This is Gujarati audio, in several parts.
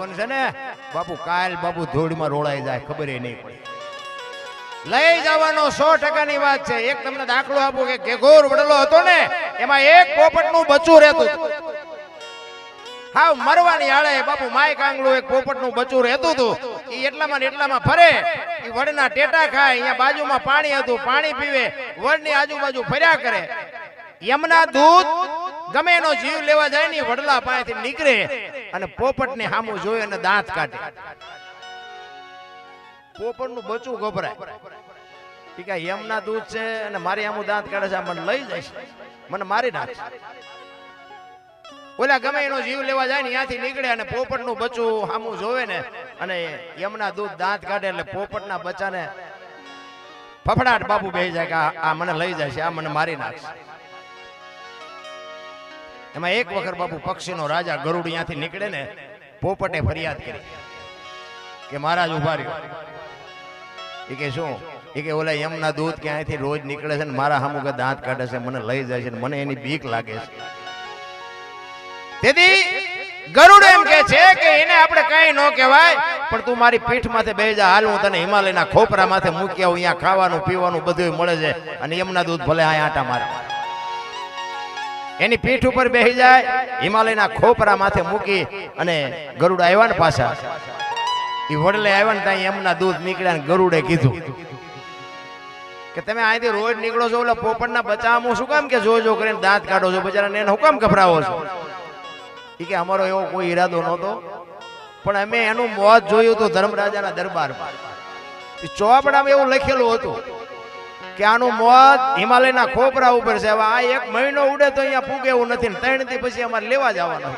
જીવન છે ને, બાપુ કાલ બાપુ ધૂળમાં રોળાઈ જાય, ખબર નહીં પડે. લઈ જવાનો સો ટકાની વાત છે. એક તમને દાખલો આપું કે ઘેઘોર વડલો હતો ને, એમાં એક પોપટનું બચ્ચું રહેતું હા મરવાની આળે બાપુ માય કાંગલું એક પોપટનું બચ્ચું રહેતું હતું. એ એટલામાં એટલામાં ફરે. એ વડના ટેટા ખાય, અહીંયા બાજુમાં પાણી હતું, પાણી પીવે, વડની આજુબાજુ ફર્યા કરે. યમના દૂત ગમે એનો જીવ લેવા જાય ને વડલા પાસેથી નીકળે અને પોપટને સામું જોઈ અને દાંત કાઢે. પોપટનું બચ્ચું ગભરાય. ઈ કે યમના દૂધ છે અને મારી આમું દાંત કાઢે છે મને લઈ જશે મને મારી નાખશે ઓલા ગમે એનો જીવ લેવા જાય ને ત્યાંથી નીકળે અને પોપટનું બચું સામું જોવે ને અને યમના દૂધ દાંત કાઢે એટલે પોપટના બચ્ચાને ફફડાટ બાપુ બે જાય કે, આ મને લઈ જાય છે આ મને મારી નાખશે. એમાં એક વખત બાપુ પક્ષીનો રાજા ગરુડ ત્યાંથી નીકળે ને પોપટે ફરિયાદ કરી કે મહારાજ ઊભા રહ્યો. એ કે શું? એ કે ઓલા યમના દૂધ કે અહીંથી રોજ નીકળે છે ને મારા સામું દાંત કાઢે છે, મને લઈ જાય છે મને એની બીક લાગે છે. તેથી ગરુડ એમ કે છે કે એને આપણે કઈ ન કહેવાય, પણ તું મારી પીઠ માથે બેસી જા, હાલ હું તને હિમાલયના ખોપરા માથે મૂકી આવું, અહીંયા ખાવાનું, પીવાનું બધું મળે છે અને એમના દૂધ ભલે આ આટા મારે. એની પીઠ ઉપર બેસી જાય, હિમાલયના ખોપરા માથે મૂકી અને ગરુડ આવ્યા ને પાછા. એ વડલે આવ્યા ને ત્યાં એમના દૂધ નીકળ્યા ને ગરુડે કીધું કે તમે અહીંથી રોજ નીકળો છો ઓલા પોપટના બચાવમાં શું કામ કે જો જો કરીને દાંત કાઢો છો? બચારાને એને હું કામ ગભરાવો છો? એ કે અમારો એવો કોઈ ઈરાદો નહોતો. પણ અમે એનું મોત જોયું હતું ધર્મરાજાના દરબારમાં. ચોપડામાં એવું લખેલું હતું. કે આનું મોત હિમાલયના ખોપરા ઉપર છે. હવે આ એક મહિનો ઉડે તો અહીંયા પૂગે એવું નથી ત્રણથી પછી અમારે લેવા જવાનું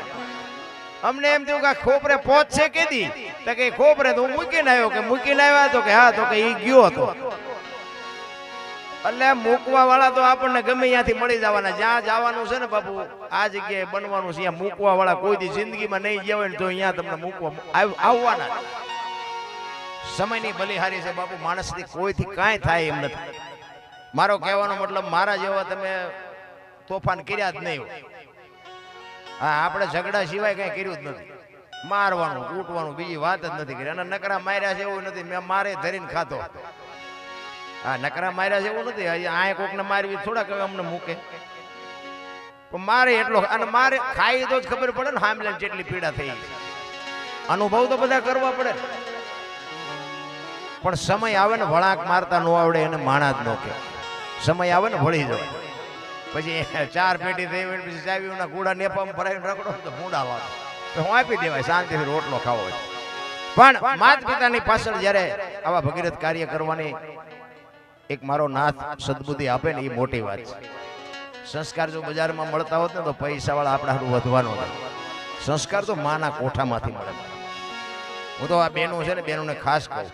અમને એમ થયું કે ખોપરે પહોંચશે કેદી? તો કે ખોપરે તો મૂકીને આવ્યો કે મૂકીને આવ્યા તો કે હા, તો કે ઈ ગયો હતો. એટલે મૂકવા વાળા તો આપણને ગમે ત્યાંથી મળી જવાના. જ્યાં જવાનું છે ને બાપુ, આ જગ્યાએ બનવાનું છે. મૂકવા વાળા કોઈ દી જિંદગીમાં નહીં હોય ને તો અહીંયા તમને મૂકવા આવ- આવવાના સમયની બલિહારી છે બાપુ માણસથી કોઈથી કાંઈ થાય એમ નથી. મારો કહેવાનો મતલબ મારા જેવા તમે તોફાન કર્યા જ નહીં હા, આપણે ઝઘડા સિવાય કઈ કર્યું જ નથી. મારવાનું, કૂટવાનું, બીજી વાત જ નથી કરી. અને નકરા માર્યા છે એવું નથી. મેં મારે ધરીને ખાતો હા, નકરા માર્યા છે એવું નથી આ કોકને મારવી થોડાક કહેવાય અમને મૂકે. પણ મારે એટલો, અને મારે ખાઈ તો જ ખબર પડે ને હામલે જેટલી પીડા થઈ. અનુભવ તો બધા કરવા પડે. પણ સમય આવે ને વળાંક મારતા ન આવડે, એને માણા જ ન કે સમય આવે ને વળી જાય પછી ચાર પેટી થઈ હોય પછી ચાવીઓના કુડા નેપામાં ભરાઈને રખડો તો મૂડા વાળો. તો હું આપી દેવાય શાંતિથી રોટલો ખાવો હોય. પણ માત પિતાની પાછળ જ્યારે આવા ભગીરથ કાર્ય કરવાની એક મારો નાથ સદબુદ્ધિ આપે ને એ મોટી વાત છે. સંસ્કાર જો બજારમાં મળતા હોત ને તો પૈસાવાળા આપણા હારું વધવાનો હતો સંસ્કાર તો માના કોઠામાંથી મળે. હું તો આ બહેનો છે ને બહેનોને ખાસ કહું.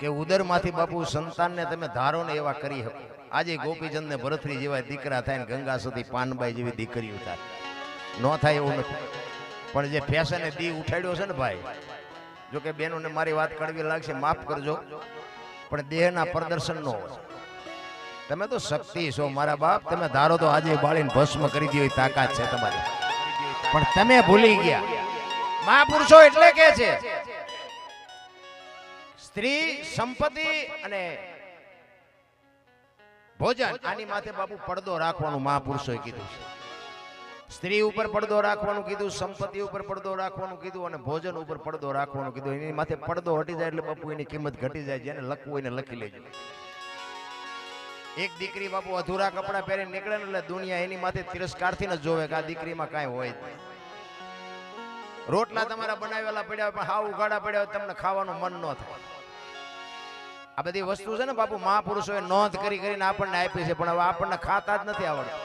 કે ઉદરમાંથી બાપુ સંતાનને તમે ધારો ને એવા કરી શકો. આજે ગોપીચંદ ને ભરતરી જેવા દીકરા થાય ને ગંગા સુધી પાનબાઈ જેવી દીકરીઓ થાય. ન થાય એવું નથી. પણ જે ફેશને દી ઉઠાડ્યો છે ને ભાઈ જો કે બેનોને મારી વાત કડવી લાગશે, માફ કરજો. પણ દેહના પ્રદર્શન નો હોય. તમે તો શક્તિ છો મારા બાપ, તમે ધારો તો આજે બાળીને ભસ્મ કરી દો તાકાત છે તમારી. પણ તમે ભૂલી ગયા. મહાપુરુષો એટલે કે છે? સ્ત્રી, સંપત્તિ અને ભોજન, આની માથે બાપુ પડદો રાખવાનું મહાપુરુષોએ કીધું છે. સ્ત્રી ઉપર પડદો રાખવાનું કીધું, સંપત્તિ ઉપર પડદો રાખવાનું કીધું અને ભોજન ઉપર પડદો રાખવાનું કીધું. એની માથે પડદો હટી જાય એટલે બાપુ એની કિંમત ઘટી જાય, જેને લખવું એને લખી લેજો. એક દીકરી બાપુ અધૂરા કપડા પહેરી નીકળે ને એટલે દુનિયા એની માથે તિરસ્કારથી ન જોવે કે આ દીકરીમાં કાંઈ હોય. રોટલા તમારા બનાવેલા પડ્યા હોય, પણ હાવ ઉઘાડા પડ્યા હોય, તમને ખાવાનું મન ન થાય. આ બધી વસ્તુ છે ને બાપુ મહાપુરુષોએ નોંધ કરી કરીને આપણને આપી છે પણ હવે આપણને ખાતા જ નથી આવડતું.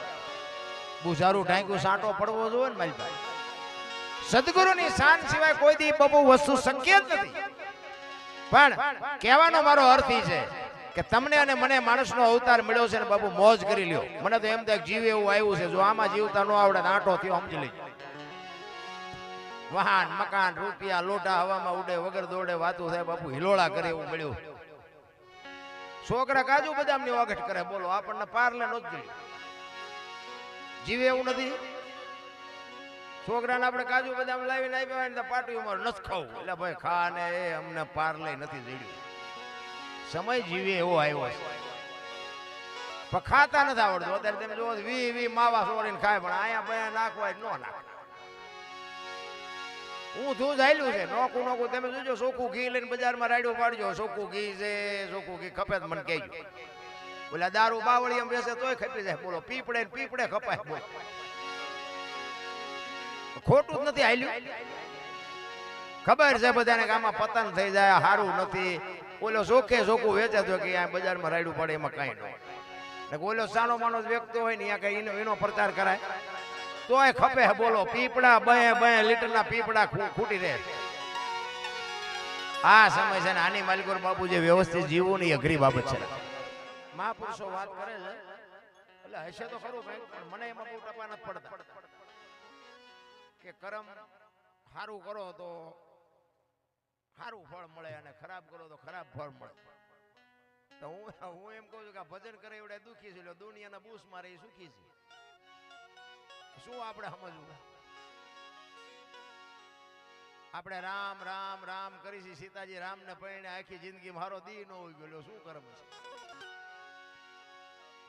બુઝારું ઢાંક્યું સાંટો પડવો જોઈએ ને પાસે. સદગુરુની શાન સિવાય કોઈ દી બાપુ વસ્તુ શક્ય જ નથી. પણ કહેવાનો મારો અર્થ ઈ છે કે તમને અને મને માણસનો અવતાર મળ્યો છે ને બાપુ મોજ કરી લ્યો. મને તો એમ થાય જીવ એવું આવ્યું છે. જો આમાં જીવતા ન આવડે આંટો થયો સમજી લેજો. વાહન મકાન રૂપિયા લોટા હવામાં ઉડે વગર દોડે વાતું થાય બાપુ હિલોળા કરે એવું મળ્યું. છોકરા કાજુ બદામની વાગટ કરે, બોલો, આપણને પારલે નો જોઈએ. જીવે એવું નથી. છોકરાને આપણે કાજુ બદામ લાવીને આપ્યા હોય ને પાટી અમારે નથી ખાવું. એટલે ભાઈ ખા ને એ અમને પારલે નથી જડ્યું સમય જીવે એવો આવ્યો છે. પણ ખાતા નથી આવડતું. અત્યારે તમે જોવો વી વી, માવા સોરીને ખાય, પણ અહીંયા ભાઈ નાખવાય ન નાખે. તું જાયલું છે. નોકું નોકું તમે જોજો સોખું ઘી લઈને બજારમાં રાડ્યો પાડજો. સોખું ઘી છે સોખું ઘી ખપે મને કહેજો. ઓલા દારૂ બાવળી એમ બેસે તોય ખપી જાય. બોલો પીપડે ને પીપડે ખપાય. બોલ. ખોટું જ નથી હાલ્યું. ખબર છે બધાને કે આમાં પતન થઈ જાય સારું નથી. ઓલો સોખે સોખું વેચે તો કે આ બજારમાં રાડ્યું પડે એમાં કાંઈ ન ઓલો સાનો માનો વ્યક્તિ હોય ને, અહીંયા કઈ એનો પ્રચાર કરાય. તોય ખપે બોલો, પીપળા બે બે લીટરના પીપળા ખૂટી રહે. આ સમય છે આની માલિકોર બાપુ જે વ્યવસ્થિત જીવવું ની અઘરી બાબત છે. મહાપુરુષો વાત કરે છે, એટલે હશે તો ખરું ભાઈ પણ મને એમાં બહુ ટપા નથી પડતા. કે કરમ સારું કરો તો સારું ફળ મળે અને ખરાબ કરો તો ખરાબ ફળ મળે. તો હું હું એમ કહું છું કે ભજન કરે એવડે દુખી છે દુનિયાના બૂસ મારે એ સુખી છે. શું આપણે સમજવું? આપણે રામ રામ રામ કરી છે. સીતાજી રામને પરિણે આખી જિંદગી મારો દી ન હોય ગયો. શું કર્મ છે?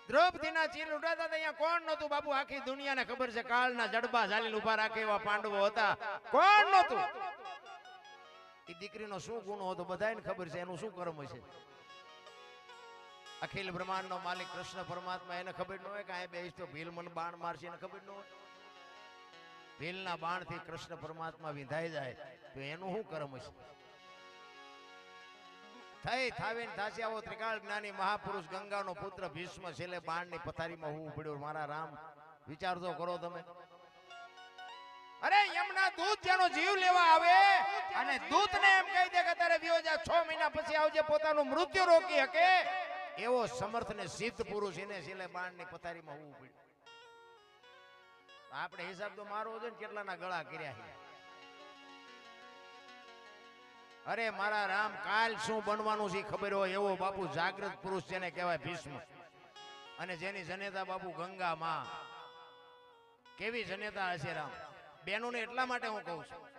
દ્રૌપદીના ચીર ઉડાતા અહીંયા કોણ નહોતું? બાપુ, આખી દુનિયાને ખબર છે, કાળના જડબા ઝાલીને ઊભા રાખે એવા પાંડવો હતા. કોણ નહોતું? એ દીકરીનો શું ગુનો હતો? બધાને ખબર છે, એનું શું કર્મ છે? અખિલ બ્રહ્માંડનો માલિક કૃષ્ણ પરમાત્મા, એને ખબર ન હોય કે આ બેસ તો બાણ મારશે, એને ખબર ન હોય. ભીલના બાણથી કૃષ્ણ પરમાત્મા વિંધાઈ જાય, તો એનું શું કર્મ છે થઈ, થાવીને થાશે આવો ત્રિકાળ જ્ઞાની મહાપુરુષ, ગંગાનો પુત્ર ભીષ્મ છેલ્લે બાણની પથારીમાં હું પડ્યો મારા રામ, વિચાર તો કરો તમે. અરે, યમના દૂત જેનો જીવ લેવા આવે, અને દૂતને એમ કહી દે કે તારે વિયો 6 મહિના પછી આવજે, પોતાનું મૃત્યુ રોકી શકે. એવો સમર્થ ને સિદ્ધ પુરુષ એને છેલ્લે બાણની પથારીમાં હોવું પડ્યું. આપણે હિસાબ તો મારો છે ને કેટલાના ગળા કર્યા છે. અરે મારા રામ, કાલ શું બનવાનું છે ખબર હોય એવો બાપુ જાગૃત પુરુષ જેને કહેવાય ભીષ્મ. અને જેની જનેતા બાપુ ગંગા માં. કેવી જનેતા હશે રામ? બેનોને એટલા માટે હું કહું છું.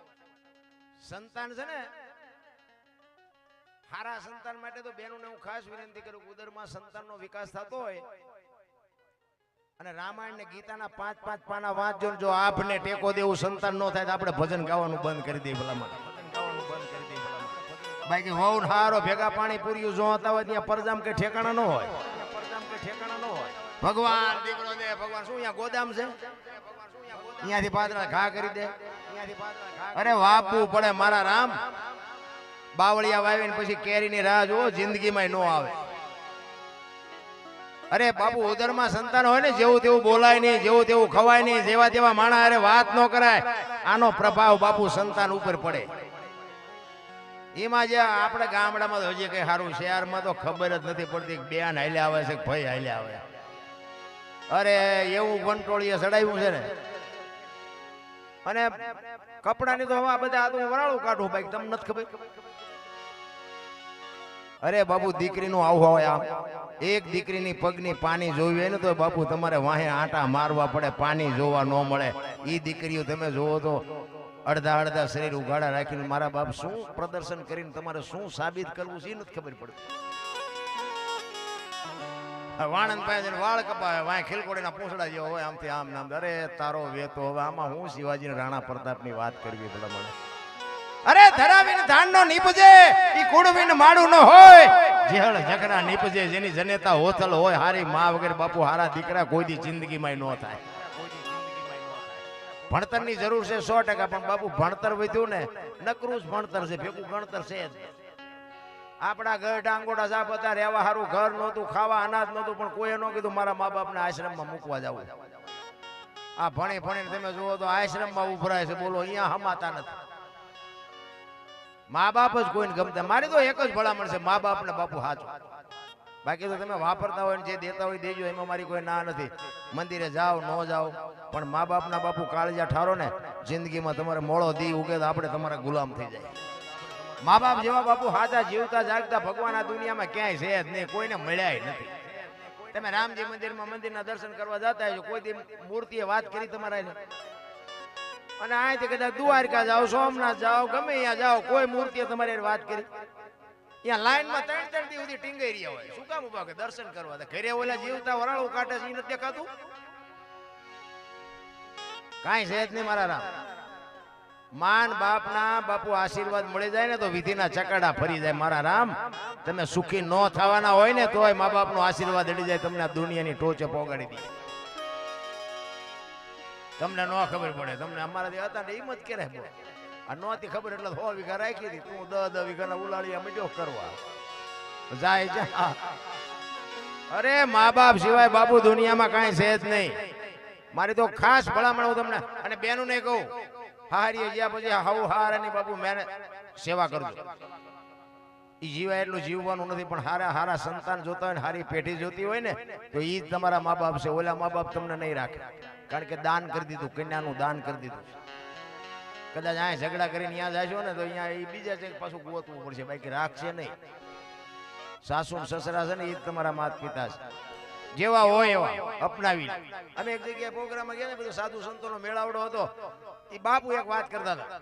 સંતાન છે ને હારા સંતાન માટે તો બેનોને હું ખાસ વિનંતી કરું કે ઉદરમાં સંતાનનો વિકાસ થતો હોય અને રામાયણ ને ગીતાના પાંચ પાંચ પાના વાંચજો જો આપને ટેકો દેવું સંતાન ન થાય તો આપણે ભજન ગાવાનું બંધ કરી દઈએ ભલામણ. બાકી વહુ હારો ભેગા પાણી પૂર્યું જો હતા હોય ત્યાં પરજામ કે ઠેકાણા ન હોય. ઠેકાણા ન હોય ભગવાન દીકરો દે, ભગવાન શું અહીંયા ગોદામ છે? અહીંયાથી પાદરા ઘા કરી દે. અહીંયાથી અરે વાપવું પડે મારા રામ. બાવળિયા વાવીને પછી કેરીની રાહ જુઓ જિંદગીમાં નો આવે. અરે બાપુ, ઉદરમાં સંતાન હોય ને, જેવું તેવું બોલાય નહીં, જેવું તેવું ખવાય નહીં, જેવા તેવા માણા અરે વાત ન કરાય. આનો પ્રભાવ બાપુ સંતાન ઉપર પડે. એમાં જે આપણે ગામડામાં તો હજી કઈ સારું શહેરમાં તો ખબર જ નથી પડતી બેન હાલ્યા આવે છે ભાઈ હાલ્યા આવે. અરે એવું વંટોળીએ ચડાવ્યું છે ને. અને કપડાની તો હવે આ બધા આ વરાળું કાઢું ભાઈ તમને નથી ખબર? અરે બાપુ, દીકરીનું આવું હોય આમ. એક દીકરીની પગની પાણી જોવી હોય ને તો બાપુ, તમારે વાહે આટા મારવા પડે, પાણી જોવા ન મળે. એ દીકરીઓ તમે જોવો તો અડધા અડધા શરીર ઉઘાડા રાખીને મારા બાપ શું પ્રદર્શન કરીને તમારે શું સાબિત કરવું છે એ નથી ખબર પડતી. વાણંદ પાસે વાળ કપાવે વાય ખીલકોડીના પૂંછડા જેવો હોય, આમથી આમ નામ અરે તારો વેતો, હવે આમાં હું શિવાજી રાણા પ્રતાપની વાત કરવી ભલે મને ધરાવીને ધાન નો નીપજે, ઈ કુડવીને માડું ન હોય. જેહળ ઝઘડા નીપજે, જેની જનેતા હોથલ હોય, હારી માં વગર બાપુ, હારા દીકરા કોઈ દી જિંદગીમાં ન થાય. ભણતરની જરૂર છે સો ટકા, પણ બાપુ ભણતર વધ્યું ને, નકરું જ ભણતર છે, ભેગું ગણતર છે આપણા ઘર ડાંગોડા સાપ હતા, રહેવા સારું ઘર નહોતું, ખાવા અનાજ નહોતું, પણ કોઈએ ન કીધું મારા મા બાપને આશ્રમમાં મૂકવા જવું. આ ભણી ભણીને તમે જુઓ તો આશ્રમમાં ઉભરાય છે, બોલો, અહીંયા હમાતા નથી. મા બાપ જ કોઈને ગમતા. મારી તો એક જ ભલામણ છે મા બાપ ને બાપુ હાચો. બાકી તો તમે વાપરતા હોય જે દેતા હોય દેજો, એમાં મારી કોઈ ના નથી. મંદિરે જાઓ, ન જાઓ, પણ મા બાપના બાપુ કાળજા ઠારો ને, જિંદગીમાં તમારે મોળો દી ઉગે તો આપણે તમારા ગુલામ થઈ જાય. મા બાપ જેવા બાપુ હાચા જીવતા જાગતા ભગવાન આ દુનિયામાં ક્યાંય છે જ નહીં, કોઈને મળ્યા નથી. તમે રામજી મંદિરમાં મંદિરના દર્શન કરવા જતા હોય કોઈ મૂર્તિએ વાત કરી તમારા? અને અહીંથી કદાચ દ્વારકા જાઓ, સોમનાથ જાઓ, ગમે ત્યાં જાઓ, કોઈ મૂર્તિએ તમારી વાત કરી. ત્યાં લાઈનમાં ત્રણ ત્રણ દિવસ સુધી ટીંગાઈ રહ્યા હોય. શું કામ ઊભા દર્શન કરવા? ઘરે ઓલા જીવતા વરાળું કાઢે છે નથી દેખાતું? કાંઈ છે જ નહીં મારા રામ. માન બાપના બાપુ આશીર્વાદ મળી જાય ને તો વિધિના ચકડા ફરી જાય મારા રામ. તમે સુખી ન થવાના હોય ને તોય મા બાપનો આશીર્વાદ અડી જાય, તમને આ દુનિયાની ટોચે પોગાડી દે. તમને ન ખબર પડે. તમને અમારાથી હતા ને હિંમત કરે બોલ. આ નહોતી ખબર એટલે સો વીઘા રાખી હતી. તું દસ દસ વીઘાના ઉલાળીયા મજો કરવા. જાય જા અરે મા બાપ સિવાય બાપુ દુનિયામાં કાંઈ છે જ નહીં. મારી તો ખાસ ભલામણ હું તમને અને બેનું ને કહું. હારી ગયા પછી હાઉ હારાની બાપુ મેને સેવા કરજો. એ જીવાય એટલું જીવવાનું નથી, પણ હારા હારા સંતાન જોતા હોય ને, હારી પેઢી જોતી હોય ને, તો એ જ તમારા મા બાપ છે. ઓલા મા બાપ તમને નહીં રાખે. કારણ કે દાન કરી દીધું, કન્યાનું દાન કરી દીધું કદાચ અહીંયા ઝઘડા કરીને ત્યાં જશો ને તો અહીંયા એ બીજા છે પાછું ગોતવું પડશે, બાકી રાખશે નહીં. સાસુ સસરા છે ને એ તમારા માત પિતા છે. જેવા હોય એવા અપનાવી અમે એક જગ્યાએ પ્રોગ્રામમાં ગયા ને, બધું સાધુ સંતોનો મેળાવડો હતો. એ બાપુ એક વાત કરતા હતા.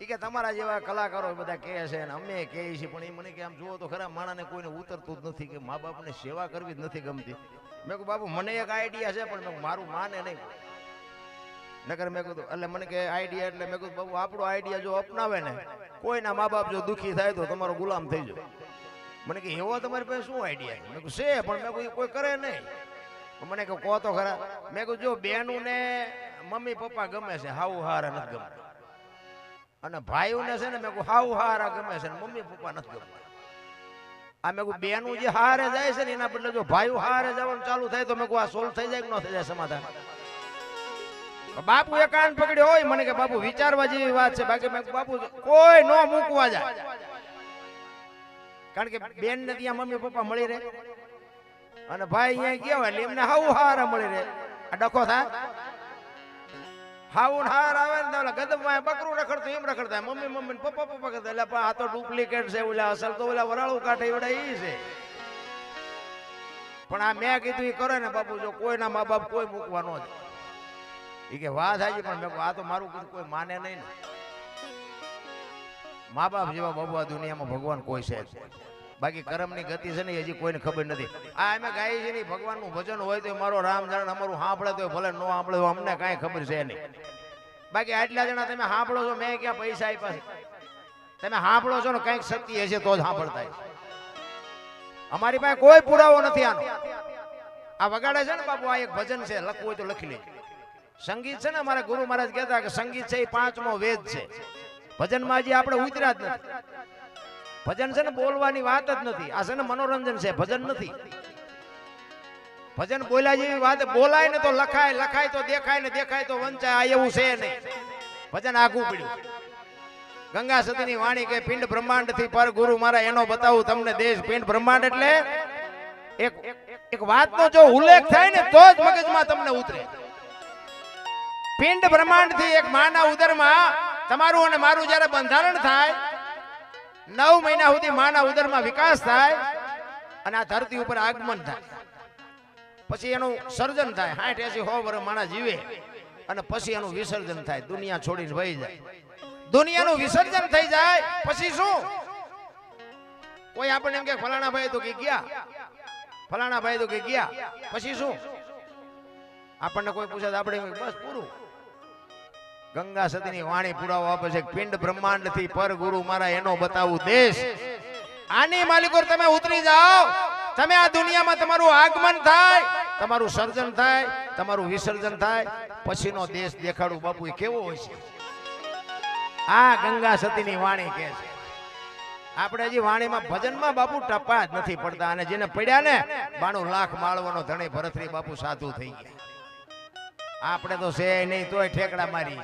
એ કે તમારા જેવા કલાકારો બધા કહે છે ને, અમે કહે છે પણ એ મને કે આમ જુઓ તો ખરા, માણાને કોઈને ઉતરતું જ નથી કે મા બાપને સેવા કરવી જ નથી ગમતી. મેં કહું બાપુ મને એક આઈડિયા છે, પણ મેં મારું માને નહીં. નકર મેં કીધું, એટલે મને કે આઈડિયા એટલે મેં કીધું, બાબુ, આપણો આઈડિયા જો અપનાવે ને, કોઈના મા બાપ જો દુઃખી થાય તો તમારો ગુલામ થઈ જાય મને કે, એવો તમારી પાસે શું આઈડિયા મેં કહું છે, પણ મેં કોઈ કોઈ કરે નહીં. મને કે, કહો તો ખરા. મેં કહું જો બેનું ને મમ્મી, પપ્પા ગમે છે હાવ હારા નથી ગમતા. અને ભાઈઓને છે ને, મેં કહું હાવ હારા ગમે છે ને, મમ્મી, પપ્પા નથી ગમતા. આ મેં બેનું જે હારે જાય છે ને એના બદલે જો ભાઈઓ હારે જવાનું ચાલુ થાય તો મેં કહું આ સોલ્વ થઈ જાય કે ન થઈ જાય સમાધાન? બાપુ એ કાન પકડ્યો હોય મને કે બાપુ વિચારવા જેવી વાત છે. બાકી મેં બાપુ કોઈ ન મૂકવા જાય કારણ કે બેન ને ત્યાં મમ્મી પપ્પા મળી રહે. અને ભાઈ અહીંયા ગયા હોય એટલે એમને હાવ હારા મળી રહે. આ ડખો થાય હાવ ને હાર આવે ને ઓલા ગદબમાં બકરું રખડતું, એમ રખડતા. મમ્મી મમ્મી પપ્પા પપ્પા કરતા એટલે આ તો ડુપ્લિકેટ છે ઓલા અસલ, તો ઓલા વરાળું કાઢે એવડા ઈ છે. પણ આ મેં કીધું એ કરે ને બાપુ, જો કોઈના મા બાપ કોઈ મૂકવા જ એ કે વાત હાજી પણ મેં આ તો મારું કીધું, કોઈ માને નહીં ને. મા બાપ જેવા બાબુ આ દુનિયામાં ભગવાન કોઈ છે. બાકી કર્મની ગતિ છે ને હજી કોઈને ખબર નથી. આ અમે ગાય છે ને ભગવાનનું ભજન હોય તો મારો રામ જાણ અમારું સાંભળે તો ભલે ન સાંભળે તો અમને કાંઈ ખબર છે નહીં. બાકી આટલા જણા તમે સાંભળો છો, મેં ક્યાં પૈસા આપ્યા છે? તમે સાંભળો છો ને કંઈક શક્તિ હશે તો જ સાંભળતા અમારી પાસે કોઈ પુરાવો નથી આનો. આ વગાડે છે ને બાપુ, આ એક ભજન છે, લખવું હોય તો લખી લેજો. સંગીત છે ને અમારા ગુરુ મહારાજ કહેતા કે સંગીત છે એ પાંચમો વેદ છે. ભજનમાં હજી આપણે ઉતર્યા જ નથી. ભજન છે ને બોલવાની વાત જ નથી. આ છે ને મનોરંજન છે, ભજન નથી. ભજન બોલ્યા જેવી વાત બોલાય ને તો લખાય લખાય તો દેખાય ને દેખાય તો વંચાય, આ એવું છે નહીં. ભજન આગું પડ્યું. ગંગા સતીની વાણી કે પિંડ બ્રહ્માંડથી પર ગુરુ મારા એનો બતાવું તમને દેશ પિંડ બ્રહ્માંડ એટલે એક એક વાતનો જો ઉલ્લેખ થાય ને તો જ મગજમાં તમને ઉતરે. પિંડ બ્રહ્માંડથી એક માના ઉદરમાં તમારું અને મારું જ્યારે બંધારણ થાય નવ મહિના સુધી માના ઉદરમાં વિકાસ થાય અને આ ધરતી ઉપર આગમન થાય. પછી એનું સર્જન થાય. હાઠ એસી હો વર્ષ માણસ જીવે અને પછી એનું વિસર્જન થાય. દુનિયા છોડીને વહી જાય. દુનિયાનું વિસર્જન થઈ જાય, પછી શું? કોઈ આપણને એમ કે ફલાણા ભાઈ તો કે ગયા. ફલાણા ભાઈ તો કે ગયા. પછી શું? આપણને કોઈ પૂછે આપણે બસ પૂરું. ગંગા સતીની વાણી પુરાવો આપે છે પિંડ બ્રહ્માંડથી પર ગુરુ મારા એનો બતાવું દેશ. આની માલિકો તમે ઉતરી જાઓ. તમે આ દુનિયામાં તમારું આગમન થાય, તમારું સર્જન થાય, તમારું વિસર્જન થાય, પછીનો દેશ દેખાડું બાપુ, એ કેવો હોય છે? આ ગંગા સતીની વાણી કે છે. આપણે હજી વાણીમાં ભજનમાં બાપુ ટપા જ નથી પડતા અને જેને પડ્યા ને, બાણું લાખ માળવાનો ધણી ભરતરી બાપુ સાધુ થઈ ગયા. આપણે તો છે નહીં, તોય ઠેકડા મારી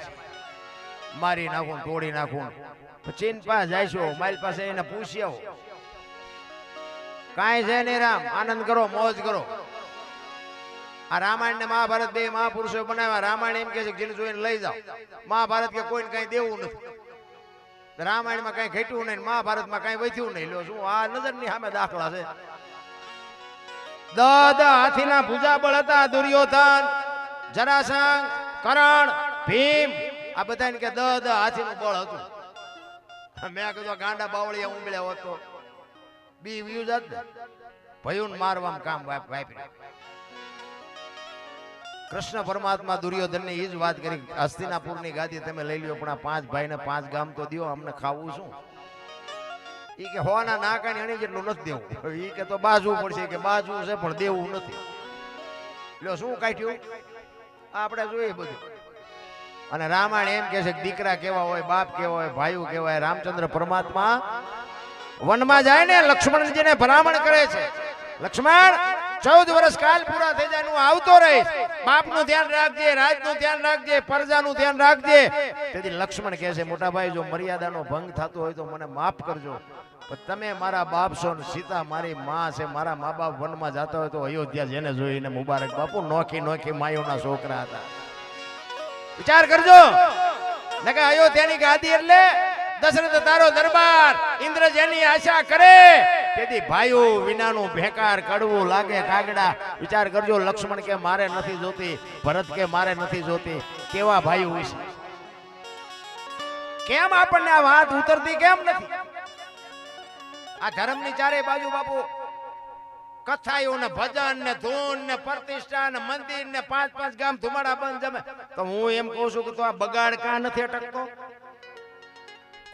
મારી નાખું તોડી નાખું ચીન પાસે જઈશું, મારી પાસે એને પૂછી આવો કાંઈ છે નહીં રામ, આનંદ કરો, મોજ કરો. આ રામાયણ ને મહાભારત બે મહાપુરુષો બનાવ્યા. રામાયણ એમ કે છે જેને જોઈને લઈ જાઓ. મહાભારત કે કોઈને કઈ દેવું નથી. રામાયણમાં કઈ ઘટ્યું નહીં, મહાભારતમાં કઈ વધ્યું નહીં. લો, શું આ નજરની સામે દાખલા છે? દદ હાથીના ભુજાબળ હતા, દુર્યોધન. જરાસંઘ, કરણ, ભીમ, આ બધાને કે દહ દહ હાથીનું બળ હતું. મેં કીધું ગાંડા બાવળિયા ઉમળ્યા હતો બી વ્યુ જ ભયું મારવામાં કામ વાપ- કૃષ્ણ પરમાત્મા દુર્યોધનને એ જ વાત કરી, હસ્તિનાપુરની ગાદી તમે લઈ લ્યો, પણ પાંચ ભાઈને પાંચ ગામ તો દ્યો, અમને ખાવું શું? ઈ કે હોના નાકાની અણી જેટલું નથી દેવું. એ કે તો બાજવું પડશે કે બાજવું છે, પણ દેવું નથી. એટલે શું કાઢ્યું? આપણે જોઈએ બધું. અને રામાયણ એમ કે છે દીકરા કેવા હોય, બાપ કેવા હોય, ભાઈઓ કેવા હોય, રામચંદ્ર પરમાત્મા વનમાં જાય ને લક્ષ્મણજીને ભ્રામણ કરે છે. લક્ષ્મણ, ચૌદ વર્ષ કાલ પૂરા થઈ જાય હું આવતો રહીશ. બાપનું ધ્યાન રાખજે, રાજનું ધ્યાન રાખજે, પ્રજાનું ધ્યાન રાખજે. તેથી લક્ષ્મણ કહે છે, મોટા ભાઈ, જો મર્યાદાનો ભંગ થતો હોય તો મને માફ કરજો. પણ તમે મારા બાપ છો ને સીતા મારી માં છે, મારા મા બાપ વનમાં જતા હોય તો અયોધ્યા જેને જોઈને મુબારક બાપુ, નોખી નોખી માયોના છોકરા હતા. વિચાર કરજો. નકે અયોધ્યાની ગાદી એટલે દશરથ તારો દરબાર, ઇન્દ્ર જેની આશા કરે, તેથી ભાઈઓ વિનાનું ભેકાર કડવું લાગે કાગડા. વિચાર કરજો, લક્ષ્મણ કે મારે નથી જોતી, ભરત કે મારે નથી જોતી, કેવા ભાઈઓ વિશે કેમ આપણને આ વાત ઉતરતી કેમ નથી? આ ધર્મની ચારે બાજુ બાપુ, કથાઓ ને ભજન ને ધૂન ને પ્રતિષ્ઠા ને મંદિર ને પાંચ પાંચ ગામ ધુમાડા બંધ જમે. તો હું એમ કહું છું કે તો આ બગાડ કા નથી અટકતો?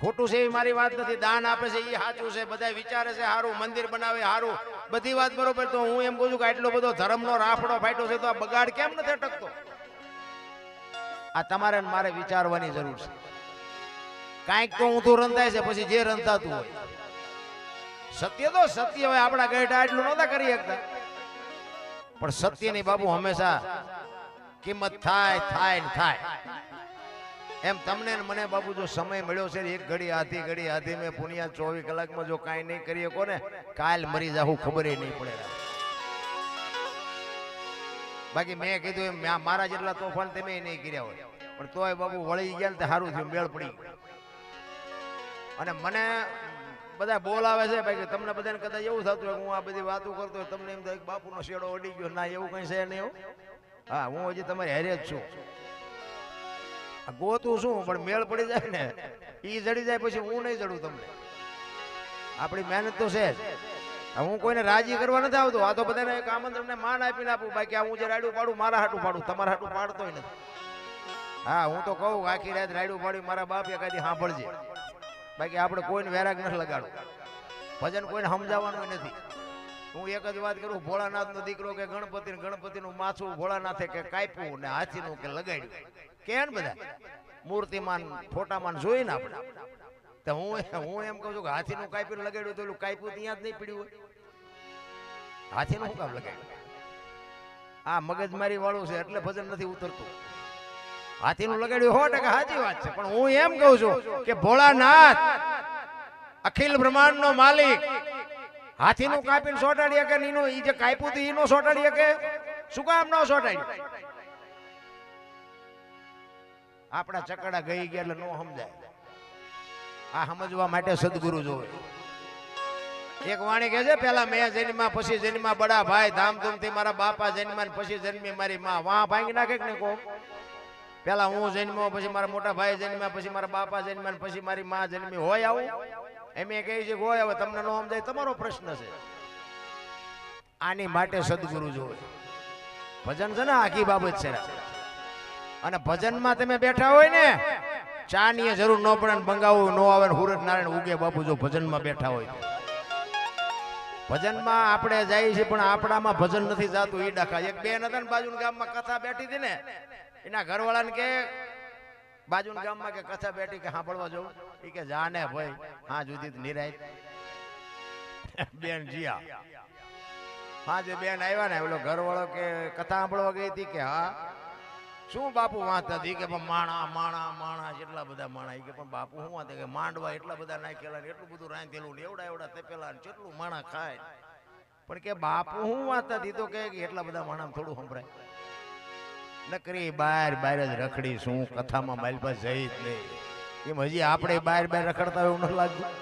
ખોટું છે મારી વાત નથી. દાન આપે છે એ સાચું છે, બધા વિચારે છે સારું મંદિર બનાવે સારું બધી વાત બરોબર, તો હું એમ કહું છું કે આટલો બધો ધર્મનો રાફડો ફાટ્યો છે, તો આ બગાડ કેમ નથી અટકતો? આ તમારે ને મારે વિચારવાની જરૂર છે. કાંઈક તો ઊંધું રંધાય છે, પછી જે રંધાતું હોય. સત્ય તો સત્ય હોય, આપણા ગઢા એટલું નહોતા કરી શકતા. પણ સત્યની બાબુ હંમેશા કિંમત થાય થાય ને થાય. એમ તમને મને બાબુ જો સમય મળ્યો છે એક ઘડી, આધી ઘડી, આધી મેં પુનિયા ચોવીસ કલાકમાં જો કાંઈ નહીં કરી કોને, કાલ મરી જાવું ખબર નહીં પડે. બાકી મેં કીધું એમ મારા જેટલા તોફાન તમે નહીં કર્યા હોય. પણ તોય બાબુ વળી ગયા ને સારું થયું, મેળ પડી અને મને બધા બોલાવે છે ભાઈ તમને બધાને કદાચ એવું થતું હોય હું આ બધી વાતો કરતો હોય, તમને એમ થાય કે બાપુનો શેડો અડી ગયો. ના, એવું કઈ છે નહીં હા. હું હજી તમારી હેરે જ છું. ગોતું શું, પણ મેળ પડી જાય ને એ જડી જાય પછી હું નહીં જડું તમને. આપણી મહેનત તો છે જ. હું કોઈને રાજી કરવા નથી આવતો. આ તો બધાને એક આમંત્રણને માન આપીને આપું. બાકી આ હું જે રાડ્યું પાડું, મારા હાટું પાડું. તમારા હાટું પાડતો નથી. હા, હું તો કહું આખી રાત રાયડું પાડ્યું, મારા બાપ એ કાંઈ સાંભળજે. બાકી આપણે કોઈને વેરાગ નથી લગાડવું. ભજન કોઈને સમજાવવાનું નથી. હું એક જ વાત કરું ભોળાનાથ નો દીકરો કે ગણપતિ નું માથું ભોળાનાથે કે કાપ્યું ને હાથીનું કે લગાડ્યું. કે ને બધા? મૂર્તિમાન, ફોટામાન જોઈને આપણે. તો હું હું એમ કહું છું કે કાપ્યું ને લગાડ્યું તો કાપ્યું ત્યાં જ નહીં પીડ્યું હોય. હાથીનું શું કામ લગાડ્યું? આ મગજમારી વાળું છે એટલે ભજન નથી ઉતરતું. હાથીનું લગાડ્યું. સો ટકા સાચી વાત છે. પણ હું એમ કહું છું કે ભોળાનાથ અખિલ બ્રહ્માંડ નો માલિક હાથીનું કાપીને સોટાડી કે નીનું ઈ જે કાપ્યું હતું એનો સોટાડી કે શું કામ ન સોટાડી આપણા ચકડા ગઈ ગયા એટલે નો સમજાય. આ સમજવા માટે સદગુરુ જોવે. એક વાણી કહે છે પેલા મેં જન્મા પછી જન્મા બડા ભાઈ ધામધૂમથી મારા બાપા જન્મા ને પછી જન્મી મારી માં. વાહ ભાંગી નાખે કે ને કો પેલા હું જન્મ્યો, પછી મારા મોટા ભાઈ જન્મ્યા, પછી મારા બાપા જન્મ્યા પછી મારી માં જન્મી. હોય આવું? એમ એ કહે છે હોય, હવે તમને નો સમજાય, તમારો પ્રશ્ન છે. આની માટે સદગુરુ જોવે ભજન છે ને, આખી બાબત છે. અને ભજનમાં તમે બેઠા હોય ને ચા ની જરૂર ન પડે ને બંગાવું ન આવે હુરત નારાયણ ઉગે બાપુ જો ભજનમાં બેઠા હોય. ભજનમાં આપણે જાય છીએ પણ આપણામાં ભજન નથી જાતું એ ડખા એક બેન હતા ને બાજુના ગામમાં કથા બેઠી હતી ને એના ઘરવાળાને કે, બાજુના ગામમાં કે કથા બેઠી કે સાંભળવા જવું એ કે જાને ભાઈ હા જુદી નિરાય. બેન જીયા. હા, જે બેન આવ્યા ને, ઓલો ઘરવાળો કે કથા સાંભળવા ગઈ હતી કે, હા. શું બાપુ વાંચતા હતી? કે માણા માણા માણા એટલા બધા માણા કે પણ બાપુ શું વાત કે માંડવા એટલા બધા નાખેલા ને, એટલું બધું રાંધેલું ને, એવડા એવડા તપેલા ને કેટલું માણા ખાય. પણ કે બાપુ શું વાંચતા હતી? તો કે એટલા બધા માણા થોડું સંભળાય. નકરી બાર બાર જ રખડી શું કથામાં મારી પાસે જઈ જ નહીં. એમ હજી આપણે બાર બાર રખડતા એવું ન લાગ્યું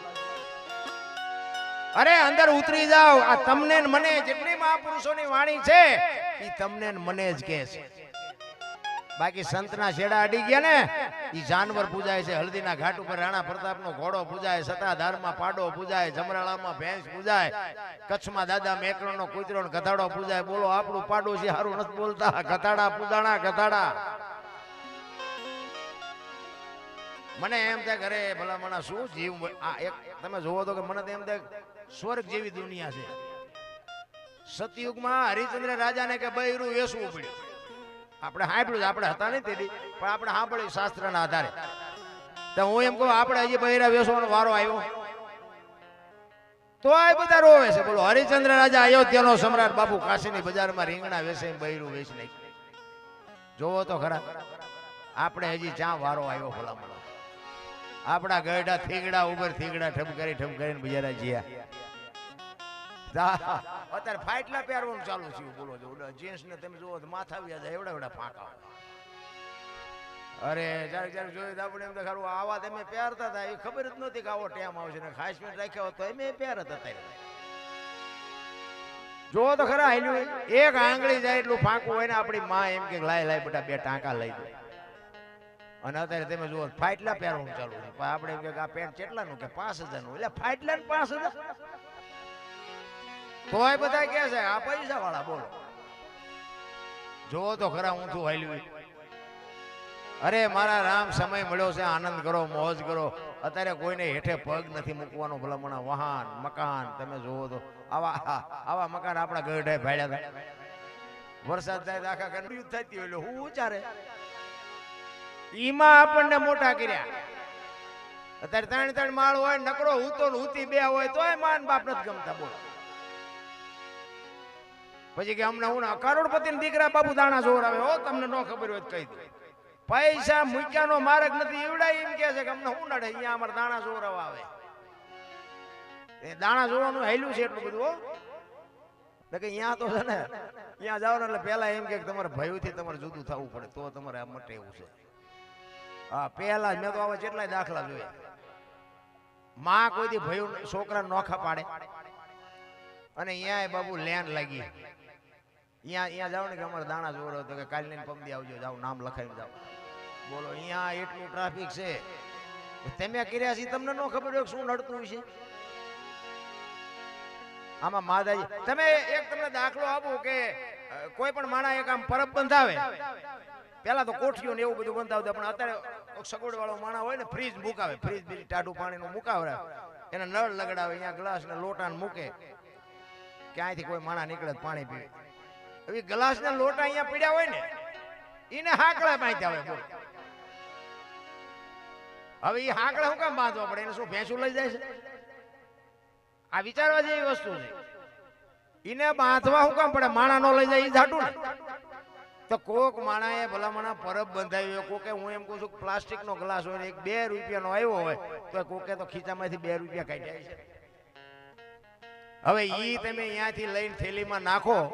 અરે, અંદર ઉતરી જાઓ. આ તમને મને જેટલી મહાપુરુષોની વાણી છે એ તમને મને જ કહે છે બાકી સંતના છેડા અડી ગયા ને ઈ જાનવર પૂજાય છે, હલ્દીના ઘાટ ઉપર રાણા પ્રતાપનો ઘોડો પૂજાય, સતાધારમાં પાડો પૂજાય, જમરાળામાં ભેંસ પૂજાય, કચ્છમાં દાદા મેકરણનો કૂતરો ગધાડો પૂજાય. બોલો, આપણું પાડો છે સારું નથી બોલતા. ગધાડા પૂજાણા, ગધાડા. મને એમ થાય ઘરે ભલામણા, શું જીવ આ એક તમે જોવો તો કે મને એમ થાય સ્વર્ગ જેવી દુનિયા છે. સતયુગમાં હરિચંદ્ર રાજાને કે બૈરું વેસવું પડ્યું. આપણે સાંભળ્યું આપણે હતા નહીં તેથી પણ આપણે સાંભળ્યું શાસ્ત્રના આધારે. તો હું એમ કહું, આપણે હજી બહેરા વેસવાનો વારો આવ્યો. તો આ બધા રોવે છે. બોલો, હરિચંદ્ર રાજા અયોધ્યાનો સમ્રાટ બાપુ કાશીની બજારમાં રીંગણા વેસે બહેરું વેચ નાખ્યું જોવો તો ખરા, આપણે હજી જ્યાં વારો આવ્યો ભલામણો. આપણા ગરડા થીગડા ઉપર થીગડા ઠપ કરી ઠપ કરીને બજારા જ્યા. અત્યારે ફાટલા પહેરવાનું ચાલુ થયું, બોલો છો. જેન્ટ્સ ને તમે જુઓ માથા વ્યા જાય, એવડા એવડા ફાંકા. અરે, જ્યારે જ્યારે જોયું આપણે એમ ખરું, આવા તમે પહેરતા હતા. એ ખબર જ નહોતી કે આવો ટેમ આવશે ને ખાસ મિનિટ રાખ્યા તો એમ પહેરત હતા જો તો ખરા હેલ્યું એક આંગળી જાય એટલું ફાંકું હોય ને આપણી માં એમ કે લાય લાય બેટા, બે ટાંકા લઈ દે. અને અત્યારે તમે જુઓ ફાટલા પહેરવાનું ચાલુ છે. આપણે એમ કે આ પેન્ટ કેટલાનું કે પાંચ હજારનું? એટલે ફાટલા ને પાંચ હજાર. તોય બધા કે છે, આ પૈસા વાળા બોલો. જોવો તો ખરા હું છું હાલ્યું અરે, મારા રામ સમય મળ્યો છે, આનંદ કરો, મોજ કરો. અત્યારે કોઈને હેઠે પગ નથી મૂકવાનો, ભલામણા, વાહન, મકાન, તમે જોવો તો. આવા આવા મકાન આપણા ગઢે ભાડ્યા હતા. વરસાદ થાય આખા ગંડ્યું થતી હોય હું ઉચારે. ઈમાં આપણને મોટા કર્યા. અત્યારે ત્રણ ત્રણ માળ હોય, નકરો હૂતો ને હૂતી બે હોય, તોય માન બાપ નથી ગમતા, બોલો. પછી કે અમને હું કરોડપતિ દીકરા બાબુ દાણા જોર આવે. હો, તમને ન ખબર હોય કહી દે. પૈસા મૂક્યાનો માર્ગ નથી. એવડા એમ કે છે કે અમને શું નડે? અહીંયા અમારે દાણા જોર આવે. એ દાણા જોવાનું હેલું છે એટલું બધું, હો. કે અહીંયા તો છે ને, અહીંયા જાઓ એટલે પહેલા એમ કે તમારે ભયથી તમારે જુદું થવું પડે. તો તમારે આ મટે એવું છે. હા, પહેલા મેં તો આવા કેટલાય દાખલા જોયા. માં કોઈથી ભયું છોકરા નોખા પાડે. અને અહીંયા બાબુ લેન લાગી. અહીંયા અહીંયા જાવ ને કે અમારે દાણા જોડો તો કે કાલ લઈને પમદી આવજો જાવ નામ લખાઈને જાવ બોલો અહીંયા એટલું ટ્રાફિક છે. તમે કર્યા છે, તમને ન ખબર હોય શું નડતું છે? આમાં માદાજી તમે એક તમને દાખલો આપો કે કોઈ પણ માણા એક આમ પરબ બંધાવે. પેલા તો કોઠીઓ ને એવું બધું બંધાવતા, પણ અત્યારે સગવડ વાળો માણા હોય ને, ફ્રીજ મુકાવે. ફ્રીજ બીજી ટાઢું પાણીનું મુકાવે એને નળ લગડાવે અહીંયા ગ્લાસ ને લોટા મૂકે. ક્યાંયથી કોઈ માણા નીકળે પાણી પીવે. ગ્લાસ ને લોટા અહીંયા પીડ્યા હોય ને, એને હાકડા બાંધ્યા હોય હવે એ હાકડા શું કામ બાંધવા પડે? એને શું ભેંસું લઈ જાય છે? આ વિચારવા જેવી વસ્તુ છે. એને બાંધવા શું કામ પડે? માણા નો લઈ જાય એ ઝાટું તો કોક માણાએ ભલામણા પરબ બંધાવી હોય, કોકે હું એમ કહું છું પ્લાસ્ટિક નો ગ્લાસ હોય એક બે રૂપિયાનો આવ્યો હોય, તો કોકે તો ખીચામાંથી બે રૂપિયા કાઢ્યા છે. હવે ઈ તમે અહીંયાથી લઈને થેલીમાં નાખો